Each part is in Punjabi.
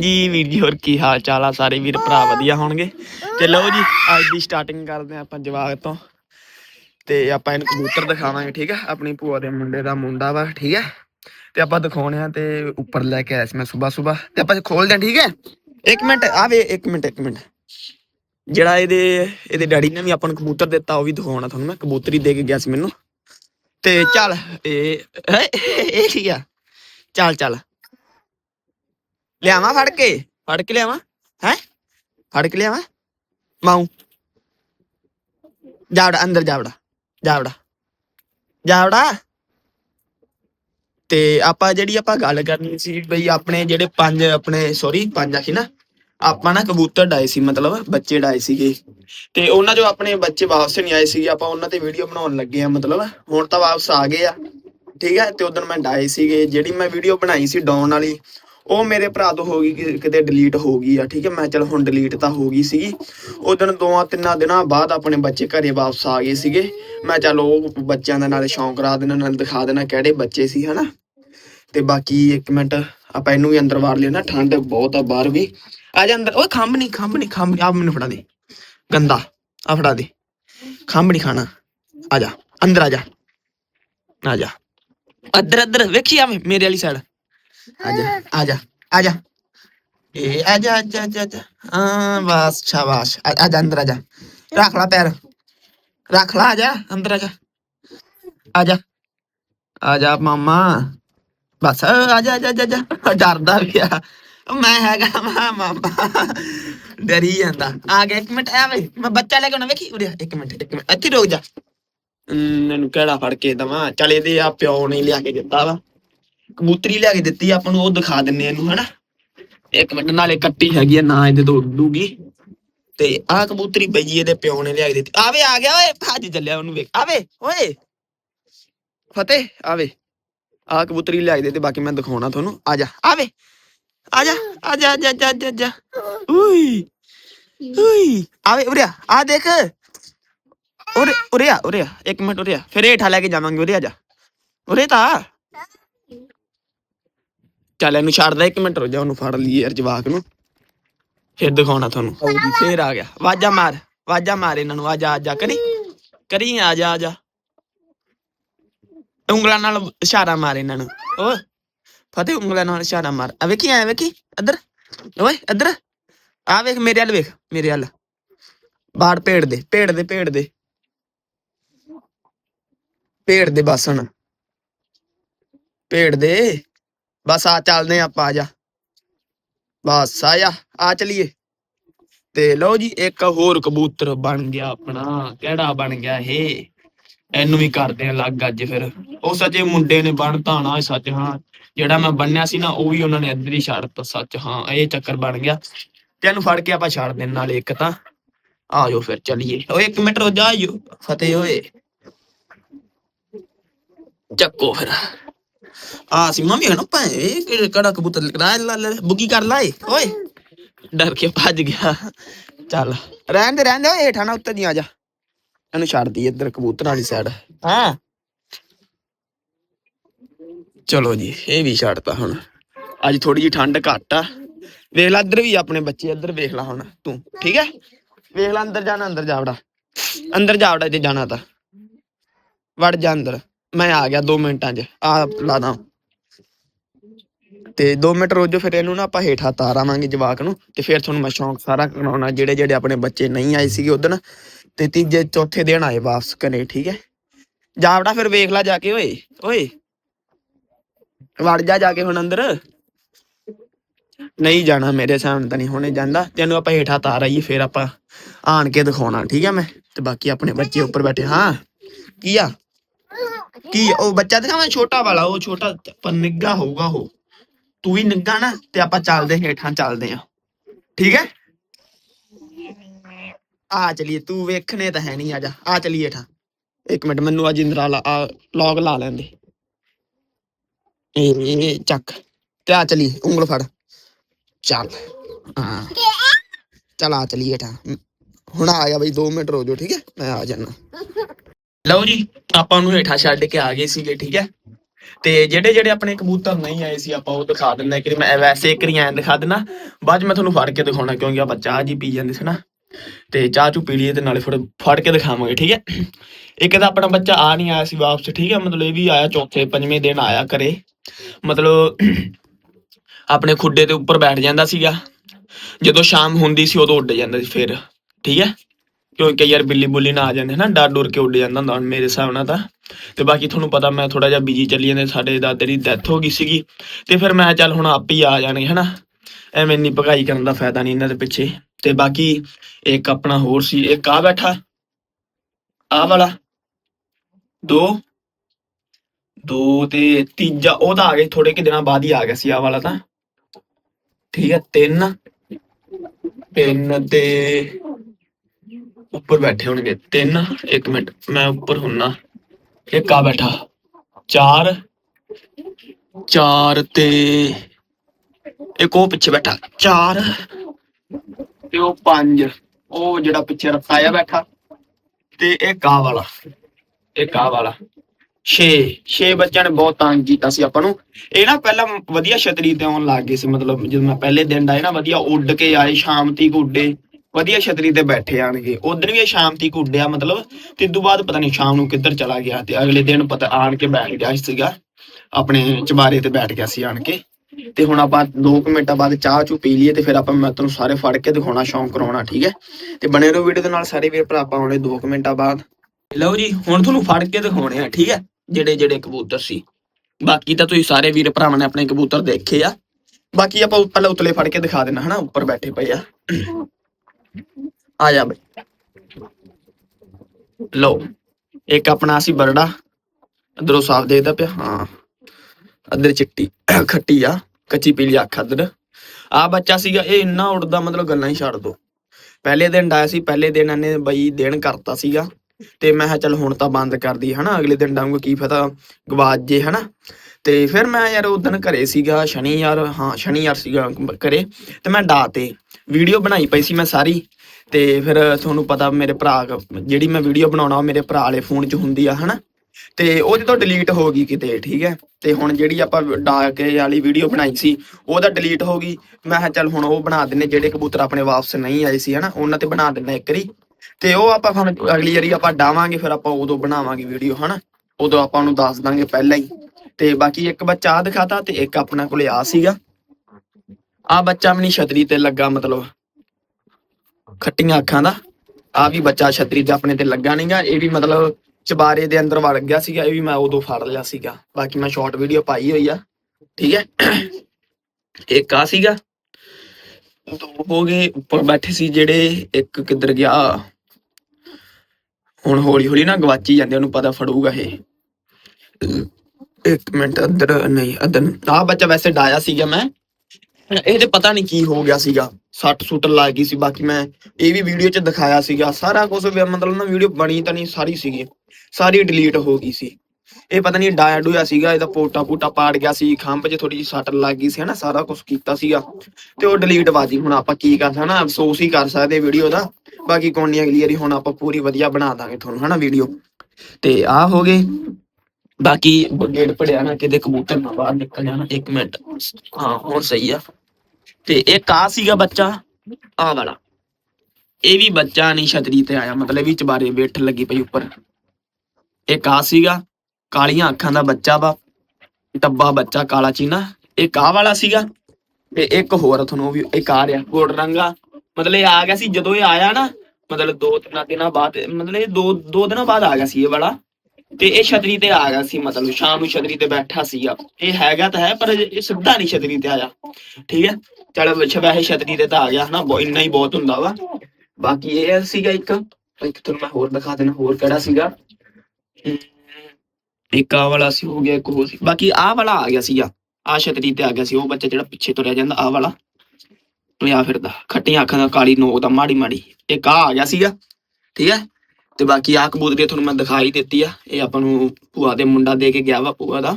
ਜੀ ਵੀਰ ਜੀ ਹੋਰ ਕੀ ਹਾਲ ਚਾਲ ਆ? ਸਾਰੇ ਵੀਰ ਭਰਾ ਵਧੀਆ ਹੋਣਗੇ? ਤੇ ਲਓ ਜੀ ਅੱਜ ਦੀ ਸਟਾਰਟਿੰਗ ਕਰਦੇ ਆ ਆਪਾਂ ਜਵਾਗ ਤੋਂ। ਤੇ ਆਪਾਂ ਇਹਨੂੰ ਕਬੂਤਰ ਦਿਖਾਵਾਂਗੇ ਠੀਕ ਹੈ ਆਪਣੀ ਭੂਆ ਦੇ ਮੁੰਡੇ ਦਾ ਮੁੰਡਾ ਵਾ ਠੀਕ ਹੈ ਤੇ ਆਪਾਂ ਦਿਖਾਉਣੇ ਆ ਤੇ ਉੱਪਰ ਲੈ ਕੇ ਆਇਆ ਸੀ ਮੈਂ ਸਵੇਰ ਸਵੇਰ। ਤੇ ਆਪਾਂ ਖੋਲਦੇ ਆ ਠੀਕ ਹੈ ਇੱਕ ਮਿੰਟ ਆਵੇ ਇੱਕ ਮਿੰਟ ਇੱਕ ਮਿੰਟ। ਜਿਹੜਾ ਇਹਦੇ ਇਹਦੇ ਡੈਡੀ ਨੇ ਵੀ ਆਪਾਂ ਨੂੰ ਕਬੂਤਰ ਦਿੱਤਾ ਉਹ ਵੀ ਦਿਖਾਉਣਾ ਤੁਹਾਨੂੰ ਮੈਂ। ਕਬੂਤਰੀ ਦੇ ਕੇ ਗਿਆ ਸੀ ਮੈਨੂੰ। ਤੇ ਚੱਲ ਇਹ? ਇਹ ਕੀ ਆ? ਚੱਲ ਚੱਲ। ਲਿਆਵਾਂ ਫੜ ਕੇ? ਫੜ ਕੇ ਲਿਆਵਾਂ? ਹੈ? ਫੜ ਕੇ ਲਿਆਵਾਂ? ਮਾਉ ਜਾਵੜਾ ਅੰਦਰ ਜਾਵੜਾ ਜਾਵੜਾ ਜਾਵੜਾ। ਤੇ ਆਪਾਂ ਜਿਹੜੀ ਆਪਾਂ ਗੱਲ ਕਰਨੀ ਸੀ ਬਈ ਆਪਣੇ ਜਿਹੜੇ ਪੰਜ ਆਪਣੇ ਸੌਰੀ ਪੰਜ ਆਖੀ ਨਾ ਆਪਾਂ ਨਾ ਕਬੂਤਰ ਡਾਏ ਸੀ ਮਤਲਬ ਬੱਚੇ ਡਾਏ ਸੀਗੇ। ਤੇ ਉਹਨਾਂ ਜੋ ਆਪਣੇ ਬੱਚੇ ਵਾਪਸ ਨਹੀਂ ਆਏ ਸੀਗੇ ਆਪਾਂ ਉਹਨਾਂ ਤੇ ਵੀਡੀਓ ਬਣਾਉਣ ਲੱਗੇ ਆ ਮਤਲਬ ਹੁਣ ਤਾਂ ਵਾਪਸ ਆ ਗਏ ਆ। ਠੀਕ ਹੈ ਤੇ ਉਦੋਂ ਮੈਂ ਡਾਏ ਸੀਗੇ ਜਿਹੜੀ ਮੈਂ ਵੀਡੀਓ ਬਣਾਈ ਸੀ ਡਾਉਨ ਵਾਲੀ ਉਹ ਮੇਰੇ ਭਰਾ ਤੋਂ ਹੋ ਗਈ ਕਿਤੇ ਡਿਲੀਟ ਹੋ ਗਈ ਆ, ਠੀਕ ਹੈ? ਮੈਂ ਚਲ ਹੁਣ ਡਿਲੀਟ ਤਾਂ ਹੋ ਗਈ ਸੀਗੀ। ਉਹ ਦਿਨ ਦੋਆਂ ਤਿੰਨਾਂ ਦਿਨਾਂ ਬਾਅਦ ਆਪਣੇ ਬੱਚੇ ਘਰੇ ਵਾਪਸ ਆ ਗਏ ਸੀਗੇ। ਮੈਂ ਚਲ ਉਹ ਬੱਚਿਆਂ ਦੇ ਨਾਲ ਸ਼ੌਂਕ ਕਰਾ ਦੇਣਾ, ਨਾਲ ਦਿਖਾ ਦੇਣਾ ਕਿਹੜੇ ਬੱਚੇ ਸੀ, ਹਨਾ? ਤੇ ਬਾਕੀ ਇੱਕ ਮਿੰਟ, ਆਪਾਂ ਇਹਨੂੰ ਵੀ ਅੰਦਰ ਵਾਰ ਲਿਓ ਨਾ ਠੰਡ ਬਹੁਤ ਆ ਬਾਹਰ ਵੀ। ਆ ਜਾ ਅੰਦਰ, ਓਏ ਖੰਭ ਨਹੀਂ ਖੰਭ ਨਹੀਂ ਖੰਭ ਆ ਮੈਨੂੰ ਫੜਾ ਦੇ। ਗੰਦਾ ਆ ਫੜਾ ਦੇ। ਖੰਭ ਨਹੀਂ ਖਾਣਾ। ਆ ਜਾ, ਅੰਦਰ ਆ ਜਾ। ਆ ਜਾ। ਅੰਦਰ ਅੰਦਰ ਵੇਖੀ ਆ ਮੇਰੇ ਵਾਲੀ ਸਾਈਡ ਆ ਜਾ ਆ ਜਾ ਆ ਜਾ ਇਹ ਆ ਜਾ ਬਸ ਸ਼ਾਬਾਸ਼। ਆ ਆ ਜਾ ਅੰਦਰ ਆ ਜਾ ਰੱਖ ਲਾ ਪੈਰ। ਰੱਖ ਲਾ ਆ ਜਾ ਅੰਦਰ ਆ ਜਾ ਆ ਜਾ ਆ ਜਾ ਮਾਮਾ। ਬਸ ਆ ਜਾ ਆ ਜਾ ਆ ਜਾ ਡਰਦਾ ਪਿਆ ਮੈਂ ਹੈਗਾ ਮਾ ਮਾਮਾ। ਡਰੀ ਜਾਂਦਾ। ਆ ਗਿਆ ਇੱਕ ਮਿੰਟ ਆ ਵੇ ਮੈਂ ਬੱਚਾ ਲੈ ਕੇ ਆਉਣਾ ਵੇਖੀ। ਉਰੇ ਆ, ਇੱਕ ਮਿੰਟ ਇੱਕ ਮਿੰਟ। ਇੱਥੇ ਰੁਕ ਜਾ। ਅਮ, ਕਿਹੜਾ ਫੜ ਕੇ ਦਵਾਂ? ਚਲੇ ਦੇ ਆ ਪਿਓ ਨੇ ਲਿਆ ਕੇ ਦਿੱਤਾ ਵਾ। ਕਬੂਤਰੀ ਲਿਆ ਕੇ ਦਿੱਤੀ ਆਪਾਂ ਨੂੰ ਉਹ ਦਿਖਾ ਦਿੰਨੇ ਇਹਨੂੰ ਹਨਾ? ਇੱਕ ਮਿੰਟ ਨਾਲੇ ਕੱਟੀ ਹੈਗੀ ਆ ਨਾ ਇਹਦੇ ਤੋਂ ਉੱਡੂਗੀ। ਤੇ ਆਹ ਕਬੂਤਰੀ ਬਈ ਜੀ ਇਹਦੇ ਪਿਓ ਨੇ ਲਿਆ ਕੇ ਦਿੱਤੀ। ਆਵੇ ਆ ਗਿਆ ਓਏ ਭੱਜ ਚੱਲਿਆ ਉਹਨੂੰ ਵੇਖ। ਆਵੇ ਓਏ। ਫਤਿਹ ਆਵੇ। ਆਹ ਕਬੂਤਰੀ ਲਿਆ ਕੇ ਦਿੱਤੀ ਬਾਕੀ ਮੈਂ ਦਿਖਾਉਣਾ ਤੁਹਾਨੂੰ। ਆ ਜਾ ਆਵੇ। ਆ ਜਾ ਆ ਜਾ ਆ ਜਾ ਜਾ, ਜਾ। ਉਈ ਉਈ। ਆਵੇ ਉਰੇ ਆ ਦੇਖ। ਉਰੇ ਉਰੇ ਆ ਇੱਕ ਮਿੰਟ ਉਰੇ ਫਿਰ ਹੇਠਾਂ ਲੈ ਕੇ ਜਾਵਾਂਗੇ ਉਰੇ ਆ ਜਾ। ਉਰੇ ਤਾਂ ਚੱਲ ਇਹਨੂੰ ਛੱਡ ਦੇ ਇੱਕ ਮਿੰਟ ਰੁਕ ਜਾ ਉਹਨੂੰ ਫੜ ਲਈ ਯਾਰ ਜਵਾਕ ਨੂੰ। ਫਿਰ ਦਿਖਾਉਣਾ ਤੁਹਾਨੂੰ। ਉਹ ਫੇਰ ਆ ਗਿਆ। ਵਾਜਾ ਮਾਰ ਵਾਜਾ ਮਾਰ ਇਹਨਾਂ ਨੂੰ। ਆ ਜਾ ਆ ਜਾ ਕਰੀ। ਕਰੀ ਆ ਜਾ ਆ ਜਾ। ਉਂਗਲਾਂ ਨਾਲ ਇਸ਼ਾਰਾ ਮਾਰ ਇਹਨਾਂ ਨੂੰ। ਓ ਫਤਿਹ ਉਂਗਲਾਂ ਨਾਲ ਇਸ਼ਾਰਾ ਮਾਰ। ਆ ਵੇਖੀ ਆ ਵੇਖੀ ਇੱਧਰ। ਓਏ ਇੱਧਰ। ਆ ਵੇਖ ਮੇਰੇ ਵੱਲ ਵੇਖ ਮੇਰੇ ਵੱਲ। ਬਾੜ ਪੇੜ ਦੇ ਪੇੜ ਦੇ ਪੇੜ ਦੇ। ਪੇੜ ਦੇ ਬਸ ਹੁਣ। ਪੇੜ ਦੇ। ਬਸ ਆ ਚੱਲਦੇ ਆਂ ਆਪਾਂ ਆ ਜਾ। ਬਸ ਆ ਜਾ, ਆ ਚਲੀਏ। ਤੇ ਲਓ ਜੀ, ਇੱਕ ਹੋਰ ਕਬੂਤਰ ਬਣ ਗਿਆ ਆਪਣਾ। ਕਿਹੜਾ ਬਣ ਗਿਆ ਇਹ? ਇਹਨੂੰ ਵੀ ਕਰਦੇ ਆ ਲੱਗ ਅੱਜ ਫਿਰ। ਉਹ ਸੱਚੇ ਮੁੰਡੇ ਨੇ ਬਣਤਾ ਨਾ ਸੱਚ, ਹਾਂ। ਜਿਹੜਾ ਮੈਂ ਬੰਨਿਆ ਸੀ ਨਾ, ਉਹ ਵੀ ਉਹਨਾਂ ਨੇ ਇੱਧਰ ਹੀ ਛੱਡਤਾ ਸੱਚ, ਹਾਂ। ਇਹ ਚੱਕਰ ਬਣ ਗਿਆ। ਤੇ ਇਹਨੂੰ ਫੜ ਕੇ ਆਪਾਂ ਛੱਡ ਦੇਣ ਨਾਲੇ ਇੱਕ ਤਾਂ। ਆ ਜਾਓ ਫਿਰ ਚਲੀਏ। ਓਏ, ਇੱਕ ਮਿੰਟ ਰੋ ਜਾਇਓ ਫਤਿਹ ਹੋਏ ਚੱਕੋ ਫਿਰ। ਆ ਸੀ ਮੰਮੀ ਹਣ ਪਾ ਕਿਹੜਾ ਕਿਹੜਾ ਕਬੂਤਰ ਲਿਖਦਾ ਲੈ ਬੁੱਗੀ ਕਰ ਲਾਏ, ਓਏ। ਡਰ ਕੇ ਭੱਜ ਗਿਆ। ਚੱਲ, ਰਹਿਣ ਦੇ ਰਹਿਣ ਦੇ ਓਏ ਹੇਠਾਂ ਉੱਤੇ ਦੀ ਆ ਜਾ। ਇਹਨੂੰ ਛੱਡ ਦੀ ਇੱਧਰ ਕਬੂਤਰ ਵਾਲੀ ਸਾਈਡ ਹਾਂ? ਚਲੋ ਜੀ, ਇਹ ਵੀ ਛੱਡਤਾ ਹੁਣ। ਅੱਜ ਥੋੜੀ ਜੀ ਠੰਡ ਘੱਟ ਆ। ਵੇਖ ਲੈ, ਇੱਧਰ ਵੀ ਆਪਣੇ ਬੱਚੇ, ਇੱਧਰ ਵੇਖ ਲੈ ਹੁਣ ਤੂੰ, ਠੀਕ ਹੈ? ਵੇਖ ਲੈ, ਅੰਦਰ ਜਾਣਾ, ਅੰਦਰ ਜਾਵੜਾ ਅੰਦਰ ਜਾਵੜਾ ਜੇ ਜਾਣਾ ਤਾਂ। ਵੜ ਜਾ ਅੰਦਰ। ਮੈਂ ਆ ਗਿਆ 2 ਮਿੰਟਾਂ 'ਚ ਆ ਲਾਦਾ ਤੇ 2 ਮਿੰਟ ਰੋਜੋ ਫਿਰ ਇਹਨੂੰ ਨਾ ਆਪਾਂ ਹੇਠਾਂ ਤਾਰਾਵਾਂਗੇ ਜਵਾਕ ਨੂੰ, ਤੇ ਫਿਰ ਤੁਹਾਨੂੰ ਮੈਂ ਸ਼ੌਂਕ ਸਾਰਾ ਕਰਾਉਣਾ, ਜਿਹੜੇ ਜਿਹੜੇ ਆਪਣੇ ਬੱਚੇ ਨਹੀਂ ਆਏ ਸੀਗੇ ਉਦੋਂ ਤੇ ਤੀਜੇ ਚੌਥੇ ਦਿਨ ਆਏ ਵਾਪਸ ਘਰੇ, ਠੀਕ ਹੈ। ਜਾਵੜਾ ਫਿਰ ਵੇਖ ਲੈ ਜਾ ਕੇ, ਓਏ ਓਏ। ਵੜ ਜਾ ਜਾ ਕੇ ਹੁਣ ਅੰਦਰ। ਨਹੀਂ ਜਾਣਾ ਮੇਰੇ ਸਾਹਮਣੇ ਤਾਂ ਨਹੀਂ, ਹੁਣੇ ਜਾਂਦਾ। ਤੈਨੂੰ ਆਪਾਂ ਹੇਠਾਂ ਤਾਰ ਆਈਏ ਫਿਰ ਆਪਾਂ ਆਣ ਕੇ ਦਿਖਾਉਣਾ, ਠੀਕ ਹੈ ਮੈਂ। ਤੇ ਬਾਕੀ ਆਪਣੇ ਬੱਚੇ ਉੱਪਰ ਬੈਠੇ, ਹਾਂ। ਕੀ ਆ? ਕੀ ਉਹ ਬੱਚਾ ਦਿਖਾਵਾਂ, ਛੋਟਾ ਵਾਲਾ, ਉਹ ਛੋਟਾ ਪਰ ਨਿੱਗਾ ਹੋਊਗਾ ਉਹ। ਤੂੰ ਵੀ ਨਿੱਗਾ ਨਾ ਤੇ ਆਪਾਂ ਚੱਲਦੇ ਹੇਠਾਂ, ਚੱਲਦੇ ਆ ਠੀਕ ਹੈ? ਆ ਚਲੀਏ, ਤੂੰ ਵੇਖਣੇ ਤਾਂ ਹੈ ਨਹੀਂ, ਆ ਜਾ, ਆ ਚਲੀਏ ਹੇਠਾਂ। ਇੱਕ ਮਿੰਟ, ਮੈਨੂੰ ਅੱਜ ਲਾ ਲੌਗ ਲਾ ਲੈਂਦੇ। ਇਹ ਚੱਕ, ਤੇ ਆ ਚਲੀ ਉਂਗਲ ਫੜ। ਚੱਲ, ਹਾਂ। ਚੱਲ ਆ ਚਲੀਏ ਠਾ ਹੁਣ ਆ ਗਿਆ ਬਈ 2 ਮਿੰਟ ਰੋ ਜਾਓ, ਠੀਕ ਹੈ? ਮੈਂ ਆ ਜਾਣਾ ਲਓ ਜੀ, ਆਪਾਂ ਨੂੰ ਹੇਠਾਂ ਛੱਡ ਕੇ ਆ ਗਏ ਸੀਗੇ, ਠੀਕ ਹੈ? ਤੇ ਜਿਹੜੇ ਜਿਹੜੇ ਆਪਣੇ ਕਬੂਤਰ ਨਹੀਂ ਆਏ ਸੀ, ਆਪਾਂ ਉਹ ਦਿਖਾ ਦਿੰਦਾ ਕਿ ਮੈਂ ਵੈਸੇ ਇੱਕ ਰੀ ਐਂ ਦਿਖਾ ਦਿੰਦਾ। ਬਾਅਦ 'ਚ ਮੈਂ ਤੁਹਾਨੂੰ ਫੜ ਕੇ ਦਿਖਾਉਣਾ, ਕਿਉਂਕਿ ਆਪਾਂ ਚਾਹ ਜੀ ਪੀ ਜਾਂਦੇ ਸੀ ਨਾ। ਤੇ ਚਾਹ ਚੂ ਪੀ ਲਈਏ ਤੇ ਨਾਲੇ ਫੜ ਫੜ ਕੇ ਦਿਖਾਵਾਂਗੇ, ਠੀਕ ਹੈ? ਇੱਕ ਤਾਂ ਆਪਣਾ ਬੱਚਾ ਆ ਨਹੀਂ ਆਇਆ ਸੀ ਵਾਪਸ, ਠੀਕ ਹੈ? ਮਤਲਬ ਇਹ ਵੀ ਆਇਆ ਚੌਥੇ, ਪੰਜਵੇਂ ਦਿਨ ਆਇਆ ਕਰੇ ਮਤਲਬ ਆਪਣੇ ਖੁੱਡੇ ਦੇ ਉੱਪਰ ਬੈਠ ਜਾਂਦਾ ਸੀਗਾ। ਜਦੋਂ ਸ਼ਾਮ ਹੁੰਦੀ ਸੀ, ਉਦੋਂ ਉੱਡ ਜਾਂਦਾ ਸੀ ਫਿਰ, ਠੀਕ ਹੈ? ਕਿਉਂਕਿ ਕਈ ਵਾਰ ਬਿੱਲੀ ਬੁੱਲੀ ਨਾ ਆ ਜਾਂਦੇ ਨਾ ਡਰ ਡੁਰ ਕੇ ਉੱਡ ਜਾਂਦਾ ਹੁੰਦਾ, ਹੁਣ ਮੇਰੇ ਹਿਸਾਬ ਨਾਲ ਤਾਂ। ਤੇ ਬਾਕੀ ਤੁਹਾਨੂੰ ਪਤਾ ਮੈਂ ਥੋੜਾ ਜਿਹਾ ਬਿਜ਼ੀ ਚੱਲੀ ਜਾਂਦੇ, ਸਾਡੇ ਦਾਦੇ ਦੀ ਡੈਥ ਹੋ ਗਈ ਸੀਗੀ। ਤੇ ਫਿਰ ਮੈਂ ਚੱਲ ਹੁਣ ਆਪ ਹੀ ਆ ਜਾਣਗੇ, ਹਨਾ? ਐਵੇਂ ਇੰਨੀ ਭਗਾਈ ਕਰਨ ਦਾ ਫਾਇਦਾ ਨਹੀਂ ਇਹਨਾਂ ਦੇ ਪਿੱਛੇ। ਤੇ ਬਾਕੀ ਇੱਕ ਆਪਣਾ ਹੋਰ ਸੀ, ਇੱਕ ਆ ਬੈਠਾ। ਆ ਵਾਲਾ। ਦੋ। ਦੋ ਤੇ ਤੀਜਾ, ਉਹ ਤਾਂ ਆ ਗਿਆ ਥੋੜੇ ਕਿ ਦਿਨਾਂ ਬਾਅਦ ਹੀ ਆ ਗਿਆ ਸੀ, ਆ ਵਾਲਾ ਤਾਂ। ਠੀਕ ਹੈ ਤਿੰਨ। ਤਿੰਨ ਤੇ ਉੱਪਰ ਬੈਠੇ ਹੋਣਗੇ। ਤਿੰਨ, ਇੱਕ ਮਿੰਟ, ਮੈਂ ਉੱਪਰ ਹੁੰਨਾ। ਇੱਕ ਆ ਬੈਠਾ। ਚਾਰ ਚਾਰ ਤੇ ਇੱਕ ਉਹ ਪਿੱਛੇ ਬੈਠਾ। ਚਾਰ ਤੇ ਉਹ ਪੰਜ। ਉਹ ਜਿਹੜਾ ਪਿੱਛੇ ਰਫਾਇਆ ਬੈਠਾ। ਤੇ ਇੱਕ ਆ ਵਾਲਾ। ਇੱਕ ਆ ਵਾਲਾ। 6 6 ਬੱਚਿਆਂ ਨੇ ਬਹੁਤ ਤੰਗ ਕੀਤਾ ਸੀ ਆਪਾਂ ਨੂੰ। ਇਹ ਨਾ ਪਹਿਲਾਂ ਵਧੀਆ ਛਤਰੀ ਤੇ ਆਉਣ ਲੱਗ ਗਏ ਸੀ। ਮਤਲਬ ਜਦੋਂ ਮੈਂ ਪਹਿਲੇ ਦਿਨ ਆਏ ਨਾ, ਵਧੀਆ ਉੱਡ ਕੇ ਆਏ, ਸ਼ਾਮ ਤੀਕ ਉੱਡੇ। ਵਧੀਆ ਛਤਰੀ ਤੇ ਬੈਠੇ ਆਣਗੇ। ਉਦੋਂ ਵੀ ਇਹ ਸ਼ਾਮ ਤੀਕ ਉੱਡਿਆ, ਮਤਲਬ ਤੇ ਇਦੋਂ ਬਾਅਦ ਪਤਾ ਨਹੀਂ ਸ਼ਾਮ ਨੂੰ ਕਿੱਧਰ ਚਲਾ ਗਿਆ ਤੇ ਅਗਲੇ ਦਿਨ ਪਤਾ ਆਣ ਕੇ ਬੈਠ ਗਿਆ ਸੀਗਾ, ਆਪਣੇ ਚਬਾਰੇ ਤੇ ਬੈਠ ਗਿਆ ਸੀ ਆਣ ਕੇ। ਤੇ ਹੁਣ ਆਪਾਂ 2 ਮਿੰਟਾਂ ਬਾਅਦ ਚਾਹ ਚੂ ਪੀ ਲਈਏ ਤੇ ਫਿਰ ਆਪਾਂ ਮੈਂ ਤੁਹਾਨੂੰ ਸਾਰੇ ਫੜ ਕੇ ਦਿਖਾਉਣਾ, ਸ਼ੌਂਕ ਕਰਾਉਣਾ, ਠੀਕ ਹੈ? ਤੇ ਬਣੇ ਰਹੋ ਵੀਡੀਓ ਦੇ ਨਾਲ ਸਾਰੇ ਵੀਰ ਭਰਾ, ਆਪਾਂ ਆਉਣੇ 2 ਮਿੰਟਾਂ ਬਾਅਦ। ਲਓ ਜੀ, ਹੁਣ ਤੁਹਾਨੂੰ ਫੜ ਕੇ ਦਿਖਾਉਣੇ ਆ, ਠੀਕ ਹੈ? ਜਿਹੜੇ ਜਿਹੜੇ ਕਬੂਤਰ ਸੀ। ਬਾਕੀ ਤਾਂ ਤੁਸੀਂ ਸਾਰੇ ਵੀਰ ਭਰਾਵਾਂ ਨੇ ਆਪਣੇ ਕਬੂਤਰ ਦੇਖੇ ਆ। ਬਾਕੀ ਆਪਾਂ ਪਹਿਲਾਂ ਉਤਲੇ ਫੜ ਕੇ ਦਿਖਾ ਦੇਣਾ, ਹਨਾ? ਉੱਪਰ ਬੈਠੇ ਪਏ ਆ। ਆ ਜਾ ਬਈ। ਲਓ, ਇੱਕ ਆਪਣਾ ਸੀ ਬਰੜਾ ਅੰਦਰੋਂ ਸਾਫ਼ ਦੇਖਦਾ ਪਿਆ, ਹਾਂ। ਅੰਦਰ ਚਿੱਟੀ, ਖੱਟੀ ਆ, ਕੱਚੀ ਪੀਲੀ ਅੱਖ ਅੰਦਰ ਆ ਬੱਚਾ ਸੀਗਾ, ਇਹ ਇੰਨਾ ਉੜਦਾ ਮਤਲਬ ਗੱਲਾਂ ਹੀ ਛੱਡ ਦੋ। ਪਹਿਲੇ ਦਿਨ ਡਾਇਆ ਸੀ, ਪਹਿਲੇ ਦਿਨ ਇਹਨੇ ਬਈ ਦਿਨ ਕਰਤਾ ਸੀਗਾ। ਤੇ ਮੈਂ ਕਿਹਾ ਚੱਲ ਹੁਣ ਤਾਂ ਬੰਦ ਕਰਦੀ ਹਨਾ? ਅਗਲੇ ਦਿਨ ਡਾਉਂਗਾ ਕੀ ਪਤਾ ਗਵਾਜ ਜੇ, ਹਨਾ? ਤੇ ਫਿਰ ਮੈਂ ਯਾਰ ਉਦੋਂ ਘਰੇ ਸੀਗਾ, ਸ਼ਨੀ ਯਾਰ, ਹਾਂ, ਸ਼ਨੀ ਯਾਰ ਸੀਗਾ ਘਰੇ, ਤੇ ਮੈਂ ਡਾ ਤੇ ਵੀਡੀਓ ਬਣਾਈ ਪਈ ਸੀ ਮੈਂ ਸਾਰੀ, ਤੇ ਫਿਰ ਤੁਹਾਨੂੰ ਪਤਾ ਮੇਰੇ ਭਰਾ ਜਿਹੜੀ ਮੈਂ ਵੀਡੀਓ ਬਣਾਉਣਾ ਉਹ ਮੇਰੇ ਭਰਾ ਵਾਲੇ ਫੋਨ 'ਚ ਹੁੰਦੀ ਆ, ਹਨਾ? ਤੇ ਉਹ ਜਦੋਂ ਡਿਲੀਟ ਹੋ ਗਈ ਕਿਤੇ, ਠੀਕ ਹੈ? ਤੇ ਹੁਣ ਜਿਹੜੀ ਆਪਾਂ ਡਾ ਕੇ ਵਾਲੀ ਵੀਡੀਓ ਬਣਾਈ ਸੀ ਉਹਦਾ ਡਿਲੀਟ ਹੋ ਗਈ। ਮੈਂ ਕਿਹਾ ਚੱਲ ਹੁਣ ਉਹ ਬਣਾ ਦਿੰਨੇ, ਜਿਹੜੇ ਕਬੂਤਰ ਆਪਣੇ ਵਾਪਸ ਨਹੀਂ ਆਏ ਸੀ, ਹਨਾ? ਉਹਨਾਂ ਤੇ ਬਣਾ ਦਿੰਨੇ ਇੱਕ ਵਾਰੀ। ਤੇ ਉਹ ਆਪਾਂ ਹੁਣ ਅਗਲੀ ਵਾਰੀ ਆਪਾਂ ਡਾਵਾਂਗੇ, ਫਿਰ ਆਪਾਂ ਉਦੋਂ ਬਣਾਵਾਂਗੇ ਵੀਡੀਓ ਹਨਾ? ਉਦੋਂ ਆਪਾਂ ਉਹਨੂੰ ਦੱਸ ਦਾਂਗੇ ਪਹਿਲਾਂ ਹੀ। ਤੇ ਬਾਕੀ ਇੱਕ ਬੱਚਾ ਆ ਦਿਖਾਤਾ ਤੇ ਇੱਕ ਆਪਣਾ ਕੋਲੇ ਆ ਸੀਗਾ। ਆ ਬੱਚਾ ਵੀ ਨਹੀਂ ਛਤਰੀ ਤੇ ਲੱਗਾ ਮਤਲਬ ਖੱਟੀਆਂ ਅੱਖਾਂ ਦਾ। ਆ ਵੀ ਬੱਚਾ ਛਤਰੀ ਤੇ ਆਪਣੇ ਤੇ ਲੱਗਾ ਨਹੀਂਗਾ ਇਹ ਵੀ ਮਤਲਬ ਚਬਾਰੇ ਦੇ ਅੰਦਰ ਵੜ ਗਿਆ ਸੀਗਾ। ਇਹ ਵੀ ਮੈਂ ਉਦੋਂ ਫੜ ਲਿਆ ਸੀਗਾ। ਬਾਕੀ ਮੈਂ ਸ਼ਾਰਟ ਵੀਡੀਓ ਪਾਈ ਹੋਈ ਆ। ਠੀਕ ਹੈ। ਇੱਕ ਆ ਸੀਗਾ। ਦੋ ਹੋ ਗਏ। ਉੱਪਰ ਬੈਠੇ ਸੀ ਜਿਹੜੇ ਇੱਕ ਕਿੱਧਰ ਗਿਆ। ਹੁਣ ਹੌਲੀ ਹੌਲੀ ਨਾ ਗਵਾਚੀ ਜਾਂਦੇ ਉਹਨੂੰ ਪਤਾ ਫੜੂਗਾ ਇਹ। ਇੱਕ ਮਿੰਟ ਅੰਦਰ, ਨਹੀਂ, ਅੰਦਰ। ਆ ਬੱਚਾ ਵੈਸੇ ਡਾਇਆ ਸੀਗਾ ਮੈਂ। ਇਹਦੇ ਪਤਾ ਨਹੀਂ ਕੀ ਹੋ ਗਿਆ ਸੀਗਾ। ਸੱਟ ਸੁੱਟ ਲੱਗ ਗਈ ਸੀ। ਬਾਕੀ ਮੈਂ ਇਹ ਵੀ ਵੀਡੀਓ 'ਚ ਦਿਖਾਇਆ ਸੀਗਾ। ਸਾਰਾ ਕੁਝ ਮਤਲਬ ਨਾ ਵੀਡੀਓ ਬਣੀ ਤਾਂ ਨਹੀਂ, ਸਾਰੀ ਸੀਗੀ। ਸਾਰੀ ਡਿਲੀਟ ਹੋ ਗਈ ਸੀ। ਇਹ ਪਤਾ ਨਹੀਂ ਡਾਇਆ ਡੂਇਆ ਸੀਗਾ, ਇਹਦਾ ਪੋਟਾ ਪੂਟਾ ਪਾੜ ਗਿਆ ਸੀ, ਖੰਭ 'ਚ ਥੋੜੀ ਜਿਹੀ ਸੱਟ ਲੱਗ ਗਈ ਸੀ, ਹਨਾ, ਸਾਰਾ ਕੁਝ ਕੀਤਾ ਸੀਗਾ। ਤੇ ਉਹ ਡਿਲੀਟ ਬਾਜੀ ਹੁਣ ਆਪਾਂ ਕੀ ਕਰ ਹਨਾ, ਅਫਸੋਸ ਹੀ ਕਰ ਸਕਦੇ ਵੀਡੀਓ ਦਾ। ਬਾਕੀ ਕੋਈ ਨਹੀਂ ਅਗਲੀ ਵਾਰੀ, ਹੁਣ ਆਪਾਂ ਪੂਰੀ ਵਧੀਆ ਬਣਾ ਦਾਂਗੇ ਤੁਹਾਨੂੰ, ਹਨਾ ਵੀਡੀਓ ਤੇ ਆ ਹੋ ਗਏ। ਬਾਕੀ ਗੇਟ ਪੜਿਆ ਨਾ, ਕਿਤੇ ਕਬੂਤਰ ਨਾ ਬਾਹਰ ਨਿਕਲ ਜਾਣਾ 1 ਮਿੰਟ। ਹਾਂ ਹੁਣ ਸਹੀ ਆ। ਤੇ ਇਹ ਆ ਸੀਗਾ ਬੱਚਾ? ਆ ਵਾਲਾ। ਇਹ ਵੀ ਬੱਚਾ ਨਹੀਂ ਛਤਰੀ ਤੇ ਆਇਆ, ਮਤਲਬ ਇਹ ਵੀ ਬੈਠ ਲੱਗੀ ਪਈ ਉੱਪਰ। ਇਹ ਆ ਸੀਗਾ। ਕਾਲੀਆਂ ਅੱਖਾਂ ਦਾ ਬੱਚਾ ਵਾ। ਡੱਬਾ ਬੱਚਾ, ਕਾਲਾ ਚੀਨਾ। ਇਹ ਆ ਵਾਲਾ ਸੀਗਾ। ਤੇ ਇੱਕ ਹੋਰ ਤੁਹਾਨੂੰ ਉਹ ਵੀ ਇੱਕ ਆ ਰਿਹਾ, ਗੋੜ ਰੰਗਾ। ਮਤਲਬ ਇਹ ਆ ਗਿਆ ਸੀ, ਜਦੋਂ ਇਹ ਆਇਆ ਨਾ, ਮਤਲਬ ਦੋ ਤਿੰਨ ਦਿਨਾਂ ਬਾਅਦ, ਮਤਲਬ ਇਹ ਦੋ ਦੋ ਦਿਨਾਂ ਬਾਅਦ ਆ ਗਿਆ ਸੀ ਇਹ ਵਾਲਾ। ਤੇ ਇਹ ਛਤਰੀ ਤੇ ਆ ਗਿਆ ਸੀ, ਮਤਲਬ ਸ਼ਾਮ ਨੂੰ ਛਤਰੀ ਤੇ ਬੈਠਾ ਸੀਗਾ। ਇਹ ਹੈਗਾ ਤਾਂ ਹੈ, ਪਰ ਇਹ ਸਿੱਧਾ ਨਹੀਂ ਛਤਰੀ ਤੇ ਆਇਆ। ਠੀਕ ਹੈ? ਚਲ ਵੈਸੇ ਵੈਸੇ ਛਤਰੀ ਤੇ ਤਾਂ ਆ ਗਿਆ, ਹਨਾ? ਇੰਨਾ ਹੀ ਬਹੁਤ ਹੁੰਦਾ ਵਾ। ਬਾਕੀ ਇਹ ਸੀਗਾ ਇੱਕ। ਇੱਕ ਤੁਹਾਨੂੰ ਮੈਂ ਹੋਰ ਦਿਖਾ ਦੇਣਾ ਹੋਰ ਕਿਹੜਾ ਸੀਗਾ? ਇੱਕ ਆ ਵਾਲਾ ਸੀ, ਹੋ ਗਿਆ ਇੱਕ ਹੋਰ ਸੀ। ਬਾਕੀ ਆਹ ਵਾਲਾ ਆ ਗਿਆ ਸੀਗਾ। ਆ ਛਤਰੀ ਤੇ ਆ ਗਿਆ ਸੀ, ਉਹ ਬੱਚਾ ਜਿਹੜਾ ਪਿੱਛੇ ਤੁਰਿਆ ਜਾਂਦਾ, ਆਹ ਵਾਲਾ। ਤੁਰਿਆ ਫਿਰਦਾ। ਖੱਟੀਆਂ ਅੱਖਾਂ ਦਾ ਕਾਲੀ ਨੋਕ ਦਾ ਮਾੜੀ ਮਾੜੀ ਇੱਕ ਆ ਆ ਗਿਆ ਸੀਗਾ। ਠੀਕ ਹੈ? ਤੇ ਬਾਕੀ ਆ ਕਬੂਤਰੀ ਤੁਹਾਨੂੰ ਮੈਂ ਦਿਖਾਈ ਦਿੱਤੀ ਆ। ਇਹ ਆਪਾਂ ਨੂੰ ਭੂਆ ਦੇ ਮੁੰਡਾ ਦੇ ਕੇ ਗਿਆ ਵਾ, ਭੂਆ ਦਾ।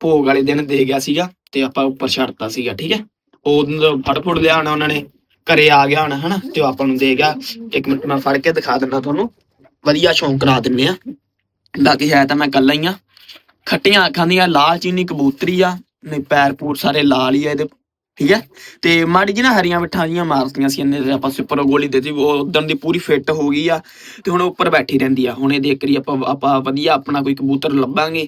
ਭੋਗ ਵਾਲੇ ਦਿਨ ਦੇ ਗਿਆ ਸੀਗਾ ਤੇ ਆਪਾਂ ਉੱਪਰ ਛੱਡਤਾ ਸੀਗਾ, ਠੀਕ ਹੈ? ਉਹ ਫੜ ਫੁੜ ਲਿਆ ਹੋਣਾ ਉਹਨਾਂ ਨੇ, ਘਰੇ ਆ ਗਿਆ ਹੋਣਾ, ਹਨਾ? ਤੇ ਉਹ ਆਪਾਂ ਨੂੰ ਦੇ ਗਿਆ। ਇੱਕ ਮਿੰਟ ਮੈਂ ਫੜ ਕੇ ਦਿਖਾ ਦਿੰਦਾ ਤੁਹਾਨੂੰ। ਵਧੀਆ ਸ਼ੌਂਕ ਕਰਾ ਦਿੰਨੇ ਆ। ਬਾਕੀ ਹੈ ਤਾਂ ਮੈਂ ਇਕੱਲਾ ਹੀ ਆ। ਖੱਟੀਆਂ ਅੱਖਾਂ ਦੀਆਂ ਲਾਲ ਚੀਨੀ ਕਬੂਤਰੀ ਆ। ਨਹੀਂ, ਪੈਰ ਪੂਰ ਸਾਰੇ ਲਾਲ ਹੀ ਆ ਇਹਦੇ। ਠੀਕ ਹੈ? ਤੇ ਮਾੜੀ ਜੀ ਨਾ ਹਰੀਆਂ ਮਿੱਠਾਂ ਜੀਆਂ ਮਾਰਤੀਆਂ ਸੀ ਇਹਨੇ ਤੇ ਆਪਾਂ ਸੁਪਰ ਗੋਲੀ ਦਿੱਤੀ, ਉਹ ਉਦੋਂ ਦੀ ਪੂਰੀ ਫਿੱਟ ਹੋ ਗਈ ਆ ਤੇ ਹੁਣ ਉੱਪਰ ਬੈਠੀ ਰਹਿੰਦੀ ਆ। ਹੁਣ ਇਹਦੇ ਇੱਕ ਵਾਰੀ ਆਪਾਂ ਆਪਾਂ ਵਧੀਆ ਆਪਣਾ ਕੋਈ ਕਬੂਤਰ ਲੱਭਾਂਗੇ,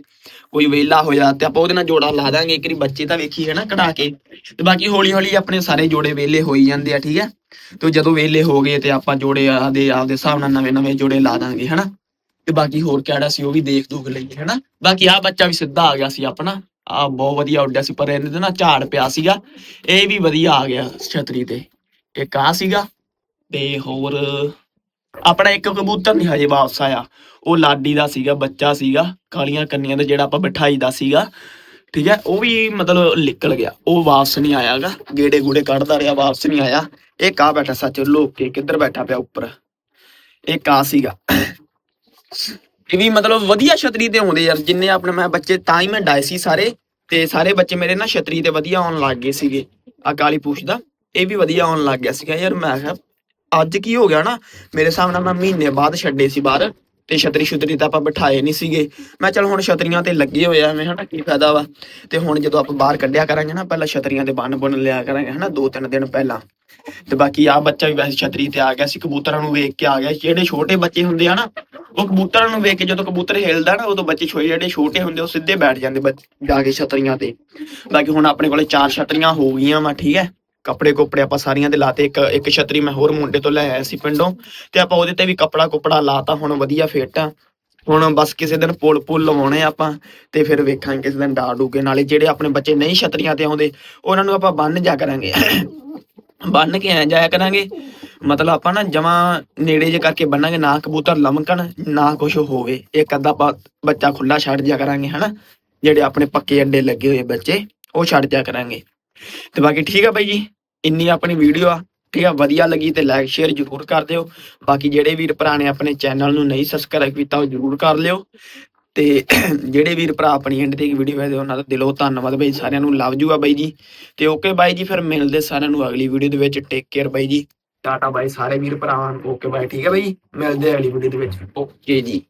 ਕੋਈ ਵੇਲਾ ਹੋਇਆ ਤੇ ਆਪਾਂ ਉਹਦੇ ਨਾਲ ਜੋੜਾ ਲਾ ਦਾਂਗੇ। ਇੱਕ ਵਾਰੀ ਬੱਚੇ ਤਾਂ ਵੇਖੀ ਹੈ ਨਾ ਕਢਾ ਕੇ। ਤੇ ਬਾਕੀ ਹੌਲੀ ਹੌਲੀ ਆਪਣੇ ਸਾਰੇ ਜੋੜੇ ਵੇਲੇ ਹੋਈ ਜਾਂਦੇ ਆ, ਠੀਕ ਹੈ? ਤੇ ਜਦੋਂ ਵੇਲੇ ਹੋ ਗਏ ਤੇ ਆਪਾਂ ਜੋੜੇ ਆਦੇ ਆਪਦੇ ਹਿਸਾਬ ਨਾਲ ਨਵੇਂ ਨਵੇਂ ਜੋੜੇ ਲਾ ਦਾਂਗੇ ਹਨਾ ਤੇ ਬਾਕੀ ਹੋਰ ਕਿਹੜਾ ਸੀ ਉਹ ਵੀ ਦੇਖ ਦੂਖ ਲਈਏ ਹਨਾ ਬਾਕੀ ਆ ਬੱਚਾ ਵੀ ਸਿੱਧਾ ਆ ਗਿਆ ਸੀ ਆਪਣਾ। ਆ ਬਹੁਤ ਵਧੀਆ ਉੱਡਿਆ ਸੀ, ਪਰ ਇਹਦੇ ਤੇ ਨਾ ਝਾੜ ਪਿਆ ਸੀਗਾ। ਇਹ ਵੀ ਵਧੀਆ ਆ ਗਿਆ ਛਤਰੀ ਤੇ। ਇੱਕ ਆ ਸੀਗਾ ਤੇ ਹੋਰ ਆਪਣਾ ਇੱਕ ਕਬੂਤਰ ਨਹੀਂ ਹਜੇ ਵਾਪਸ ਆਇਆ। ਉਹ ਲਾਡੀ ਦਾ ਸੀਗਾ, ਬੱਚਾ ਸੀਗਾ, ਕਾਲੀਆਂ ਕੰਨੀਆਂ ਦਾ ਜਿਹੜਾ ਆਪਾਂ ਬਿਠਾਈ ਦਾ ਸੀਗਾ। ਠੀਕ ਹੈ, ਉਹ ਵੀ ਮਤਲਬ ਨਿਕਲ ਗਿਆ। ਉਹ ਵਾਪਸ ਨਹੀਂ ਆਇਆਗਾ ਗੇੜੇ ਗੂੜੇ ਕੱਢਦਾ ਰਿਹਾ, ਵਾਪਸ ਨਹੀਂ ਆਇਆ। ਇਹ ਕਾ ਬੈਠਾ ਸੱਚ, ਲੋਕ ਕੇ ਕਿੱਧਰ ਬੈਠਾ ਪਿਆ ਉੱਪਰ। ਇਹ ਕਾ ਸੀਗਾ। ਇਹ ਵੀ ਮਤਲਬ ਵਧੀਆ ਛਤਰੀ ਤੇ ਆਉਂਦੇ ਯਾਰ, ਜਿੰਨੇ ਆਪਣੇ ਮੈਂ ਬੱਚੇ ਤਾਂ ਹੀ ਮੈਂ ਡਾਏ ਸੀ ਸਾਰੇ, ਤੇ ਸਾਰੇ ਬੱਚੇ ਮੇਰੇ ਨਾ ਛਤਰੀ ਤੇ ਵਧੀਆ ਆਉਣ ਲੱਗ ਗਏ ਸੀਗੇ। ਆ ਕਾਲੀ ਪੂਛ ਦਾ, ਇਹ ਵੀ ਵਧੀਆ ਆਉਣ ਲੱਗ ਗਿਆ ਸੀਗਾ ਯਾਰ, ਮੈਂ ਕਿਹਾ ਅੱਜ ਕੀ ਹੋ ਗਿਆ ਨਾ, ਮੇਰੇ ਹਿਸਾਬ ਨਾਲ ਮੈਂ ਮਹੀਨੇ ਬਾਅਦ ਛੱਡੇ ਸੀ ਬਾਹਰ। ਤੇ ਛਤਰੀ ਛੁਤਰੀ ਤਾਂ ਆਪਾਂ ਬਿਠਾਏ ਨਹੀਂ ਸੀਗੇ। ਮੈਂ ਚਲ ਹੁਣ ਛਤਰੀਆਂ ਤੇ ਲੱਗੇ ਹੋਏ ਆ, ਐਵੇਂ ਹਨਾ ਕੀ ਫਾਇਦਾ ਵਾ। ਤੇ ਹੁਣ ਜਦੋਂ ਆਪਾਂ ਬਾਹਰ ਕੱਢਿਆ ਕਰਾਂਗੇ ਨਾ, ਪਹਿਲਾਂ ਛਤਰੀਆਂ ਦੇ ਬੰਨ ਬੁੰਨ ਲਿਆ ਕਰਾਂਗੇ ਹਨਾ, ਦੋ ਤਿੰਨ ਦਿਨ ਪਹਿਲਾਂ। ਤੇ ਬਾਕੀ ਆ ਬੱਚਾ ਵੀ ਵੈਸੇ ਛਤਰੀ ਤੇ ਆ ਗਿਆ ਸੀ, ਕਬੂਤਰਾਂ ਨੂੰ ਵੇਖ ਕੇ ਆ ਗਿਆ ਜਿਹੜੇ ਛੋਟੇ ਬੱਚੇ ਹੁੰਦੇ ਆ ਨਾ, ਉਹ ਕਬੂਤਰਾਂ ਨੂੰ ਵੇਖ ਕੇ ਜਦੋਂ ਕਬੂਤਰ ਹਿਲਦਾ ਨਾ, ਉਦੋਂ ਬੱਚੇ ਛੋਟੇ ਜਿਹੜੇ ਛੋਟੇ ਹੁੰਦੇ ਉਹ ਸਿੱਧੇ ਬੈਠ ਜਾਂਦੇ ਬੱਚ- ਜਾ ਕੇ ਛਤਰੀਆਂ ਤੇ। ਬਾਕੀ ਹੁਣ ਆਪਣੇ ਕੋਲੇ ਚਾਰ ਛਤਰੀਆਂ ਹੋ ਗਈਆਂ ਵਾ, ਠੀਕ ਹੈ। ਕੱਪੜੇ ਕੁਪੜੇ ਆਪਾਂ ਸਾਰੀਆਂ ਦੇ ਲਾਤੇ, ਇੱਕ ਇੱਕ ਛਤਰੀ ਮੈਂ ਹੋਰ ਮੁੰਡੇ ਤੋਂ ਲੈ ਆਇਆ ਸੀ ਪਿੰਡੋਂ, ਤੇ ਆਪਾਂ ਉਹਦੇ ਤੇ ਵੀ ਕੱਪੜਾ ਕੁਪੜਾ ਲਾਤਾ, ਹੁਣ ਵਧੀਆ ਫਿੱਟ ਆ। ਹੁਣ ਬਸ ਕਿਸੇ ਦਿਨ ਪੁਲ ਪੁਲ ਲਵਾਉਣੇ ਆ ਆਪਾਂ, ਤੇ ਫਿਰ ਵੇਖਾਂਗੇ ਕਿਸੇ ਦਿਨ ਡਾ ਡੂਗੇ। ਨਾਲੇ ਜਿਹੜੇ ਆਪਣੇ ਬੱਚੇ ਨਹੀਂ ਛਤਰੀਆਂ ਤੇ ਆਉਂਦੇ, ਉਹਨਾਂ ਨੂੰ ਆਪਾਂ ਬੰਨ ਜਾ ਕਰਾਂਗੇ। ਬੰਨ ਕੇ ਐ ਜਾਇਆ ਕਰਾਂਗੇ। ਮਤਲਬ ਆਪਾਂ ਨਾ ਜਮਾ ਨੇੜੇ ਜੇ ਕਰਕੇ ਬੰਨਾਂਗੇ, ਨਾ ਕਬੂਤਰ ਲਮਕਣ, ਨਾ ਕੁਝ ਹੋਵੇ। ਇੱਕ ਅੱਧਾ ਆਪਾਂ ਬੱਚਾ ਖੁੱਲਾ ਛੱਡ ਜਾ ਕਰਾਂਗੇ, ਹਨਾ? ਜਿਹੜੇ ਆਪਣੇ ਪੱਕੇ ਅੱਡੇ ਲੱਗੇ ਹੋਏ ਬੱਚੇ, ਉਹ ਛੱਡ ਜਾ ਕਰਾਂਗੇ। ਤੇ ਬਾਕੀ ਠੀਕ ਆ ਬਾਈ ਜੀ? ਇੰਨੀ ਆਪਣੀ ਵੀਡੀਓ ਆ ਠੀਕ ਆ ਵਧੀਆ ਲੱਗੀ ਤੇ ਲਾਈਕ ਸ਼ੇਅਰ ਜ਼ਰੂਰ ਕਰ ਦਿਓ। ਬਾਕੀ ਜਿਹੜੇ ਵੀਰ ਭਰਾ ਨੇ ਆਪਣੇ ਚੈਨਲ ਨੂੰ ਨਹੀਂ ਸਬਸਕ੍ਰਾਈਬ ਕੀਤਾ, ਉਹ ਜ਼ਰੂਰ ਕਰ ਲਿਓ। ਤੇ ਜਿਹੜੇ ਵੀਰ ਭਰਾ ਆਪਣੀ ਐਂਡ ਤੇ ਇੱਕ ਵੀਡੀਓ ਵੇਖਦੇ, ਉਹਨਾਂ ਦਾ ਦਿਲੋਂ ਧੰਨਵਾਦ ਬਾਈ, ਸਾਰਿਆਂ ਨੂੰ ਲਵ ਜੂਗਾ ਬਾਈ ਜੀ। ਤੇ ਓਕੇ ਬਾਈ ਜੀ, ਫਿਰ ਮਿਲਦੇ ਸਾਰਿਆਂ ਨੂੰ ਅਗਲੀ ਵੀਡੀਓ ਦੇ ਵਿੱਚ। ਟੇਕ ਕੇਅਰ ਬਾਈ ਜੀ। ਟਾਟਾ ਬਾਈ ਸਾਰੇ ਵੀਰ ਭਰਾਵਾਂ ਨੂੰ। ਓਕੇ ਬਾਈ ਠੀਕ ਹੈ ਬਾਈ? ਮਿਲਦੇ ਅਗਲੀ ਵੀਡੀਓ ਦੇ ਵਿੱਚ। ਓਕੇ ਜੀ।